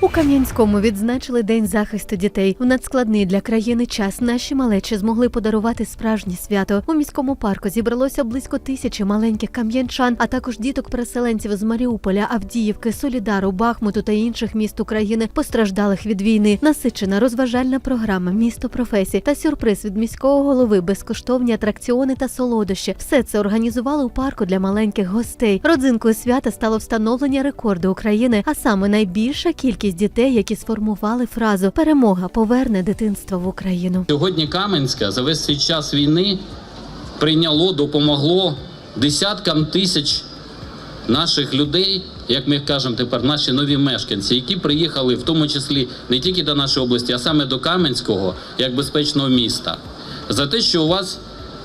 У Кам'янському відзначили День захисту дітей. В надскладний для країни час наші малечі змогли подарувати справжнє свято. У міському парку зібралося близько тисячі маленьких кам'янчан, а також діток-переселенців з Маріуполя, Авдіївки, Солідару, Бахмуту та інших міст України, постраждалих від війни. Насичена розважальна програма, місто професій та сюрприз від міського голови, безкоштовні атракціони та солодощі. Все це організували у парку для маленьких гостей. Родзинкою свята стало встановлення рекорду України, а саме найбільша кількість дітей, які сформували фразу Перемога поверне дитинство в Україну. Сьогодні Кам'янська за весь цей час війни прийняло, допомогло десяткам тисяч наших людей, як ми кажемо тепер, наші нові мешканці, які приїхали в тому числі не тільки до нашої області, а саме до Кам'янського як безпечного міста. За те, що у вас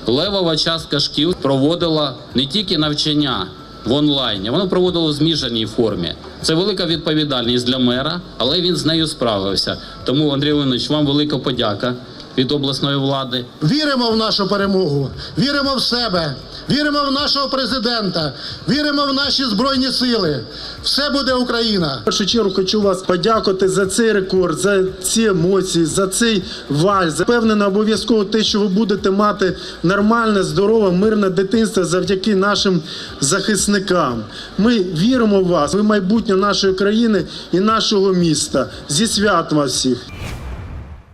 левова частка шкіл проводила не тільки навчання в онлайні, воно проводило в зміжаній формі. Це велика відповідальність для мера, але він з нею справився. Тому, Андрій Леонидович, вам велика подяка від обласної влади. Віримо в нашу перемогу, віримо в себе, віримо в нашого президента, віримо в наші збройні сили. Все буде Україна. В першу чергу хочу вас подякувати за цей рекорд, за ці емоції, за цей вальс. Впевнено, обов'язково те, що ви будете мати нормальне, здорове, мирне дитинство завдяки нашим захисникам. Ми віримо в вас. Ви майбутнє нашої країни і нашого міста. Зі святом вас всіх.